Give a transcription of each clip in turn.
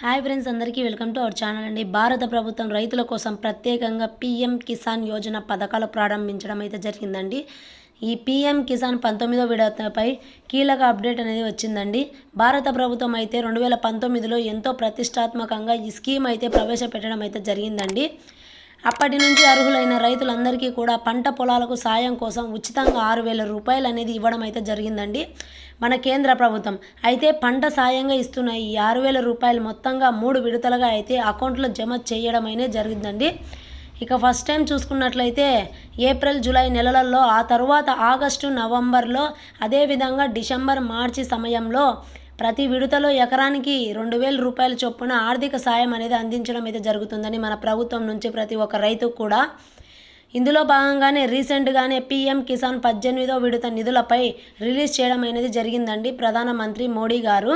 Hi friends అందరికీ welcome to our channel అండి. భారత ప్రభుత్వం రైతుల కోసం ప్రత్యేకంగా పీఎం కిసాన్ యోజన పథకాలు ప్రారంభించడం అయితే జరిగిందండి. ఈ పీఎం కిసాన్ పంతొమ్మిదో విడతపై కీలక అప్డేట్ అనేది వచ్చిందండి. భారత ప్రభుత్వం అయితే రెండు వేల పంతొమ్మిదిలో ఎంతో ప్రతిష్టాత్మకంగా ఈ స్కీమ్ అయితే ప్రవేశపెట్టడం అయితే జరిగిందండి. అప్పటి నుంచి అర్హులైన రైతులందరికీ కూడా పంట పొలాలకు సాయం కోసం ఉచితంగా ఆరు వేల రూపాయలు అనేది ఇవ్వడం అయితే జరిగిందండి. మన కేంద్ర ప్రభుత్వం అయితే పంట సాయంగా ఇస్తున్న ఈ ఆరు వేల రూపాయలు మొత్తంగా మూడు విడతలుగా అయితే అకౌంట్లో జమ చేయడం జరిగిందండి. ఇక ఫస్ట్ టైం చూసుకున్నట్లయితే ఏప్రిల్ జూలై నెలలలో ఆ తరువాత ఆగస్టు నవంబర్లో అదేవిధంగా డిసెంబర్ మార్చి సమయంలో ప్రతి విడతలో ఎకరానికి రెండు వేల రూపాయల చొప్పున ఆర్థిక సాయం అనేది అందించడం అయితే జరుగుతుందని మన ప్రభుత్వం నుంచి ప్రతి ఒక్క రైతుకు కూడా. ఇందులో భాగంగానే రీసెంట్గానే పీఎం కిసాన్ పద్దెనిమిదో విడత నిధులపై రిలీజ్ చేయడం అనేది జరిగిందండి ప్రధానమంత్రి మోడీ గారు.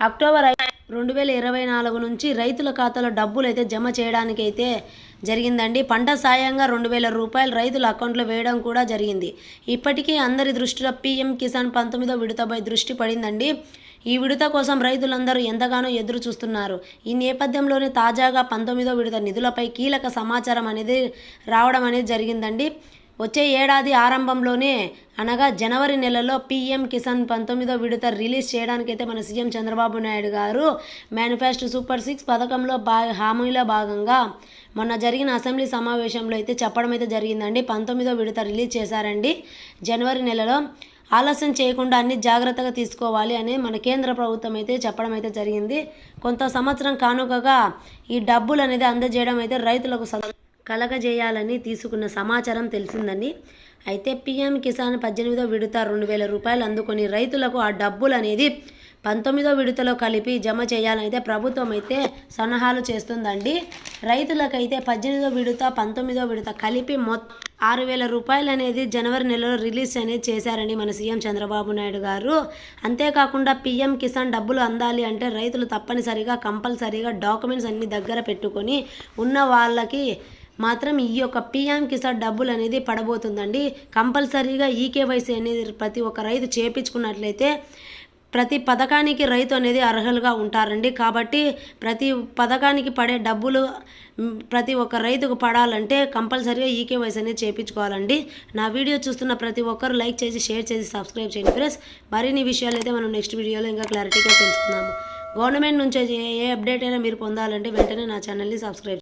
అక్టోబర్ రెండు వేల ఇరవై నాలుగు నుంచి రైతుల ఖాతాలో డబ్బులు అయితే జమ చేయడానికి అయితే జరిగిందండి. పంట సాయంగా రెండు వేల రూపాయలు రైతుల అకౌంట్లో వేయడం కూడా జరిగింది. ఇప్పటికీ అందరి దృష్టిలో పీఎం కిసాన్ పంతొమ్మిదో విడతపై దృష్టి పడిందండి. ఈ విడత కోసం రైతులందరూ ఎంతగానో ఎదురు చూస్తున్నారు. ఈ నేపథ్యంలోనే తాజాగా పంతొమ్మిదో విడత నిధులపై కీలక సమాచారం అనేది రావడం అనేది జరిగిందండి. వచ్చే ఏడాది ఆరంభంలోనే అనగా జనవరి నెలలో పీఎం కిసాన్ పంతొమ్మిదో విడత రిలీజ్ చేయడానికైతే మన సీఎం చంద్రబాబు నాయుడు గారు మేనిఫెస్టో సూపర్ సిక్స్ పథకంలో భా హామీలో భాగంగా మొన్న జరిగిన అసెంబ్లీ సమావేశంలో అయితే చెప్పడం అయితే జరిగిందండి. పంతొమ్మిదో విడత రిలీజ్ చేశారండి. జనవరి నెలలో ఆలస్యం చేయకుండా అన్ని జాగ్రత్తగా తీసుకోవాలి అని మన కేంద్ర ప్రభుత్వం అయితే చెప్పడం అయితే జరిగింది. కొంత సంవత్సరం కానుకగా ఈ డబ్బులు అనేది అందజేయడం అయితే రైతులకు స- కలగజేయాలని తీసుకున్న సమాచారం తెలిసిందని. అయితే పీఎం కిసాన్ పద్దెనిమిదో విడత రెండు వేల రూపాయలు అందుకొని రైతులకు ఆ డబ్బులు అనేది పంతొమ్మిదో విడతలో కలిపి జమ చేయాలని అయితే ప్రభుత్వం అయితే సలహాలు చేస్తుందండి. రైతులకైతే పద్దెనిమిదో విడత పంతొమ్మిదో విడత కలిపి మొత్తం ఆరు వేల రూపాయలు అనేది జనవరి నెలలో రిలీజ్ అనేది చేశారండి మన సీఎం చంద్రబాబు నాయుడు గారు. అంతేకాకుండా పీఎం కిసాన్ డబ్బులు అందాలి అంటే రైతులు తప్పనిసరిగా కంపల్సరీగా డాక్యుమెంట్స్ అన్ని దగ్గర పెట్టుకొని ఉన్న వాళ్ళకి మాత్రం ఈ యొక్క పీఎం కిసాన్ డబ్బులు అనేది పడబోతుందండి. కంపల్సరీగా ఈకేవైసీ అనేది ప్రతి ఒక్క రైతు చేపించుకున్నట్లయితే ప్రతి పథకానికి రైతు అనేది అర్హులుగా ఉంటారండి. కాబట్టి ప్రతి పథకానికి పడే డబ్బులు ప్రతి ఒక్క రైతుకు పడాలంటే కంపల్సరీగా ఈకేవైసీ అనేది చేయించుకోవాలండి నా వీడియో చూస్తున్న ప్రతి ఒక్కరు లైక్ చేసి షేర్ చేసి సబ్స్క్రైబ్ చేయండి ఫ్రెండ్స్. మరిన్ని విషయాలు అయితే మనం నెక్స్ట్ వీడియోలో ఇంకా క్లారిటీగా తెలుసుకుందాము. గవర్నమెంట్ నుంచి ఏ ఏ అప్డేట్ అయినా మీరు పొందాలంటే వెంటనే నా ఛానల్ని సబ్స్క్రైబ్